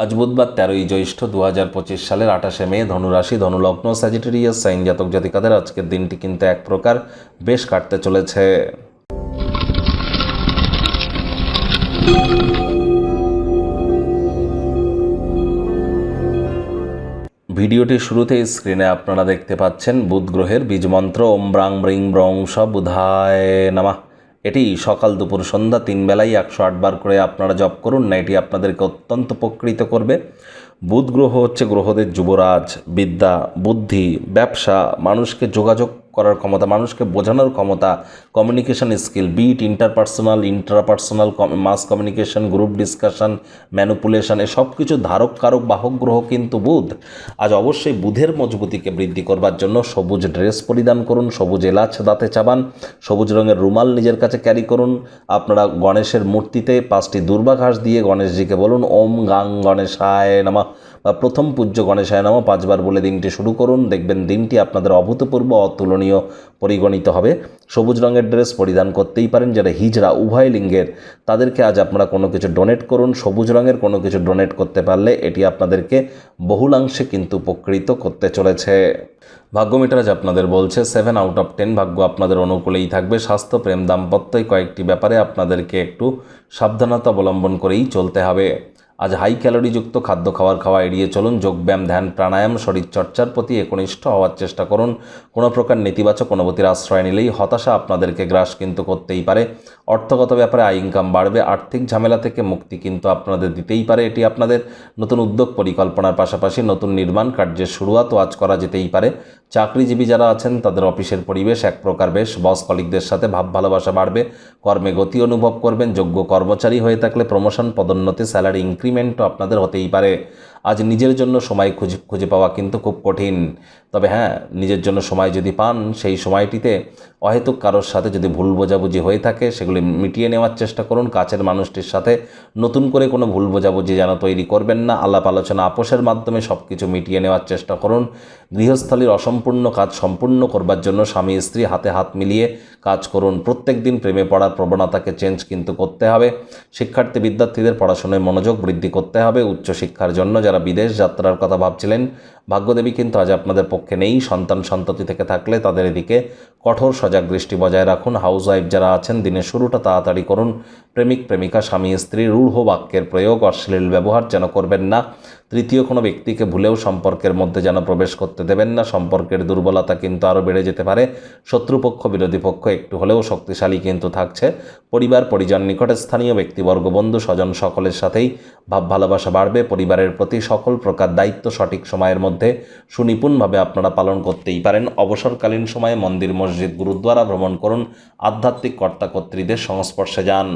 আজ বুধবার তেরোই জ্যৈষ্ঠ দু হাজার পঁচিশ সালের আঠাশে মে, ধনুরাশি, ধনুলগ্ন, স্যাজিটেরিয়াস, সাইন জাতক জাতিকাদের আজকের দিনটি কিন্তু এক প্রকার বেশ কাটতে চলেছে। ভিডিওটির শুরুতেই স্ক্রিনে আপনারা দেখতে পাচ্ছেন বুধ গ্রহের বীজমন্ত্র ওম ব্রাং ব্রিং ব্রং স বুধায় নামা। এটি সকাল দুপুর সন্ধ্যা তিন বেলায় একশো আটবার করে আপনারা জপ করুন। না, এটি আপনাদেরকে অত্যন্ত উপকৃত করবে। বুধ গ্রহ হচ্ছে গ্রহদের যুবরাজ, বিদ্যা, বুদ্ধি, ব্যবসা, মানুষকে যোগাযোগ করার ক্ষমতা, মানুষকে বোঝানোর ক্ষমতা communication skill be it interpersonal intrapersonal mass communication group discussion manipulation এ সব কিছু ধারক, কারক, বাহক গ্রহ কিন্তু বুধ। আজ অবশ্যই বুধের মজবুতিকে বৃদ্ধি করবার জন্য সবুজ ড্রেস পরিধান করুন, সবুজ এলাচ দাঁতে চাবান, সবুজ রঙের রুমাল নিজের কাছে ক্যারি করুন। আপনারা গণেশের মূর্তিতে পাঁচটি দুর্বা ঘাস দিয়ে গণেশজিকে বলুন, ওম গাং গণেশায় নামা। বা প্রথম পূজ্য গণেশায় নামা। পাঁচবার বলে দিনটি শুরু করুন। দেখবেন দিনটি আপনাদের অভূতপূর্ব, অতুলনীয়, পরিগণিত হবে। সবুজ রঙের ড্রেস পরিধান করতেই পারেন যারা হিজড়া উভয় লিঙ্গের। তাদেরকে আজ আপনারা কোনো কিছু ডোনেট করুন। সবুজ রঙের কোনো কিছু ডোনেট করতে পারলে এটি আপনাদেরকে বহুলাংশে কিন্তু উপকৃত করতে চলেছে। ভাগ্যমিটার আজ আপনাদের বলছে সেভেন আউট অফ টেন ভাগ্য আপনাদের অনুকূলেই থাকবে। স্বাস্থ্য, প্রেম দাম্পত্যই কয়েকটি ব্যাপারে আপনাদেরকে একটু সাবধানতা অবলম্বন করেই চলতে হবে। আজ হাই ক্যালোরিযুক্ত খাদ্য খাবার খাওয়া এড়িয়ে চলুন যোগব্যায়াম ধ্যান, প্রাণায়াম, শরীরচর্চার প্রতি একনিষ্ঠ হওয়ার চেষ্টা করুন। কোনো প্রকার নেতিবাচক অনুভূতির আশ্রয় নিলেই হতাশা আপনাদেরকে গ্রাস কিন্তু করতেই পারে। অর্থগত ব্যাপারে আয় ইনকাম বাড়বে, আর্থিক ঝামেলা থেকে মুক্তি কিন্তু আপনাদের দিতেই পারে, এটি আপনাদের নতুন উদ্যোগ পরিকল্পনার পাশাপাশি নতুন নির্মাণ কার্যের শুরুয়াতও আজ করা যেতেই পারে। চাকরিজীবী যারা আছেন, তাদের অফিসের পরিবেশ এক প্রকার বেশ, বস কলিকদের সাথে ভাব ভালোবাসা বাড়বে, কর্মে গতি অনুভব করবেন, যোগ্য কর্মচারী হয়ে থাকলে প্রমোশন পদোন্নতি স্যালারি ইনক্রিমেন্টও আপনাদের হতেই পারে। আজ নিজের জন্য সময় খুঁজে খুঁজে পাওয়া কিন্তু খুব কঠিন। তবে হ্যাঁ নিজের জন্য সময় যদি পান, সেই সময়টিতে অহেতুক কারোর সাথে যদি ভুল বোঝাবুঝি হয়ে থাকে, সেগুলি মিটিয়ে নেওয়ার চেষ্টা করুন। কাছের মানুষটির সাথে নতুন করে কোনো ভুল বোঝাবুঝি যেন তৈরি করবেন না। আলাপ আলোচনা আপোষের মাধ্যমে সব কিছু মিটিয়ে নেওয়ার চেষ্টা করুন। গৃহস্থলীর অসম্পূর্ণ কাজ সম্পূর্ণ করবার জন্য স্বামী, স্ত্রী হাতে হাত মিলিয়ে কাজ করুন। প্রত্যেক দিন প্রেমে পড়ার প্রবণতাকে চেঞ্জ কিন্তু করতে হবে। শিক্ষার্থী, বিদ্যার্থীদের পড়াশোনায় মনোযোগ বৃদ্ধি করতে হবে। উচ্চশিক্ষার জন্য যারা বিদেশ যাত্রার কথা ভাবছিলেন। ভাগ্যদেবী কিন্তু আজ আপনাদের পক্ষে নেই। সন্তান সন্ততি থেকে থাকলে তাদের এদিকে কঠোর সজাগ দৃষ্টি বজায় রাখুন। হাউস ওয়াইফ যারা আছেন, দিনের শুরুটা তাড়াতাড়ি করুন। প্রেমিক, প্রেমিকা, স্বামী, স্ত্রী, রূঢ় বাক্যের প্রয়োগ, অশ্লীল ব্যবহার যেন করবেন না। তৃতীয় কোনো ব্যক্তিকে ভুলেও সম্পর্কের মধ্যে যেন প্রবেশ করতে দেবেন না। সম্পর্কের দুর্বলতা কিন্তু আরও বেড়ে যেতে পারে। শত্রুপক্ষ, বিরোধী পক্ষ একটু হলেও শক্তিশালী কিন্তু থাকছে। পরিবার, পরিজন নিকটে স্থানীয় ব্যক্তিবর্গ, বন্ধু, স্বজন সকলের সাথেই ভাব ভালোবাসা বাড়বে। পরিবারের প্রতি সকল প্রকার দায়িত্ব সঠিক সময়ের মধ্যে সুনিপুণভাবে আপনারা পালন করতেই পারেন। অবসরকালীন সময়ে মন্দির, মসজিদ, গুরুদ্বারা ভ্রমণ করুন। আধ্যাত্মিক কর্তাকর্ত্রীদের সংস্পর্শে যান।